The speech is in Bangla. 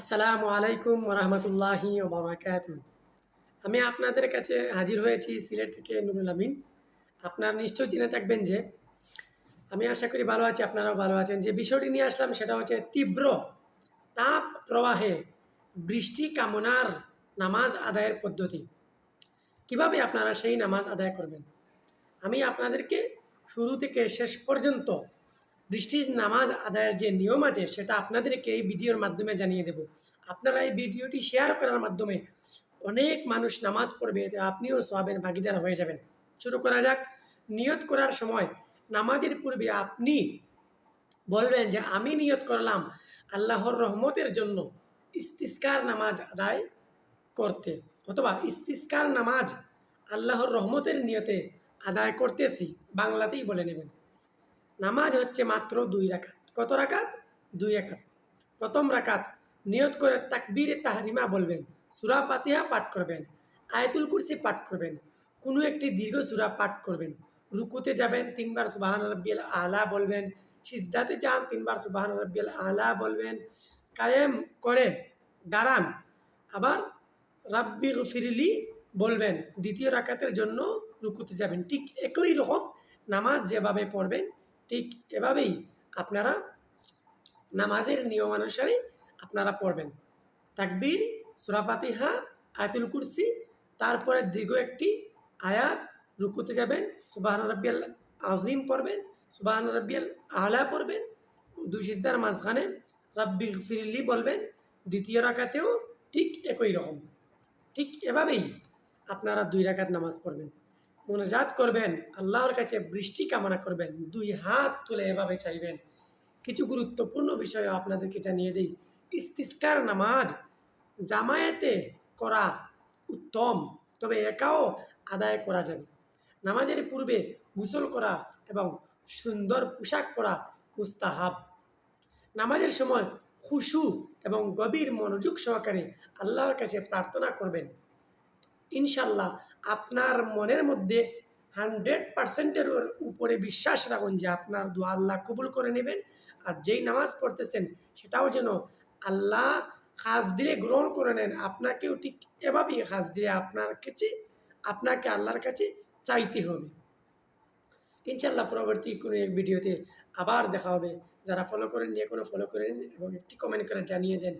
আসসালামু আলাইকুম রহমতুল্লাহি ওবরাকাত আমি আপনাদের কাছে হাজির হয়েছি সিলেট থেকে নুরুল আমিন। আপনারা নিশ্চয় জেনে থাকবেন যে আমি আশা করি ভালো আছি, আপনারাও ভালো আছেন। যে বিষয়টি নিয়ে আসলাম সেটা হচ্ছে তীব্র তাপ প্রবাহে বৃষ্টি কামনার নামাজ আদায়ের পদ্ধতি। কীভাবে আপনারা সেই নামাজ আদায় করবেন? আমি আপনাদেরকে শুরু থেকে শেষ পর্যন্ত বৃষ্টির নামাজ আদায়ের যে নিয়ম আছে, সেটা আপনাদেরকে এই ভিডিওর মাধ্যমে জানিয়ে দেব। আপনারা এই ভিডিওটি শেয়ার করার মাধ্যমে অনেক মানুষ নামাজ পড়বে আপনিও সবের ভাগিদার হয়ে যাবেন। শুরু করা যাক। নিয়ত করার সময়, নামাজের পূর্বে আপনি বলবেন যে, আমি নিয়ত করলাম আল্লাহর রহমতের জন্য ইস্তিস্কার নামাজ আদায় করতে, অথবা ইস্তিস্কার নামাজ আল্লাহর রহমতের নিয়তে আদায় করতেছি। বাংলাতেই বলে নেবেন। নামাজ হচ্ছে মাত্র দুই রাকাত। কত রাকাত? দুই রাকাত। প্রথম রাকাত, নিয়ত করে তাকবীরে তাহারিমা বলবেন, সুরা পাতিহা পাঠ করবেন, আয়াতুল কুরসি পাঠ করবেন, কোনো একটি দীর্ঘ সুরা পাঠ করবেন, রুকুতে যাবেন, তিনবার সুবাহান রব্বিয়াল আলা বলবেন, সিজদাতে যান, তিনবার সুবাহান রব্বিয়াল আলা বলবেন, কায়েম করে দাঁড়ান। আবার রাব্বি গফিরলি বলবেন, দ্বিতীয় রাকাতের জন্য রুকুতে যাবেন। ঠিক একই রকম নামাজ যেভাবে পড়বেন ঠিক এভাবেই আপনারা নামাজের নিয়মানুসারে আপনারা পড়বেন। তাকবীর সুরাফাতিহা আয়াতুল কুরসি, তারপরে দীর্ঘ একটি আয়াত রুকুতে যাবেন, সুবাহান রব্বিয়াল আজিম পড়বেন, সুবাহান রব্বিয়াল আলা পড়বেন, দুই সিজদার মাঝখানে রাব্বি ফিরলি বলবেন, দ্বিতীয় রাকাতেও ঠিক একই রকম। ঠিক এভাবেই আপনারা দুই রাকাত নামাজ পড়বেন। মোনাজাত করবেন, আল্লাহর কাছে বৃষ্টি কামনা করবেন, দুই হাত তুলে এভাবে চাইবেন। কিছু গুরুত্বপূর্ণ বিষয় আপনাদেরকে জানিয়ে দিই। ইস্তিস্কার নামাজ জামায়াতে করা উত্তম, তবে একাও আদায় করা যাবে। নামাজের পূর্বে গোসল করা এবং সুন্দর পোশাক পরা মুস্তাহাব। নামাজের সময় খুশু এবং গভীর মনোযোগ সহকারে আল্লাহর কাছে প্রার্থনা করবেন। ইনশাল্লাহ আপনার মনের মধ্যে হান্ড্রেড পার্সেন্টের উপরে বিশ্বাস রাখুন যে আপনার দোয়া আল্লাহ কবুল করে নেবেন আর যেই নামাজ পড়তেছেন সেটাও যেন আল্লাহ খাস দিলে গ্রহণ করে নেন। আপনাকেও ঠিক এভাবেই খাস দিয়ে আপনার কাছে, আপনাকে আল্লাহর কাছে চাইতে হবে। ইনশাল্লাহ পরবর্তী কোনো এক ভিডিওতে আবার দেখা হবে। যারা ফলো করেন নিয়ে কোনো ফলো করেন এবং একটি কমেন্ট করে জানিয়ে দেন।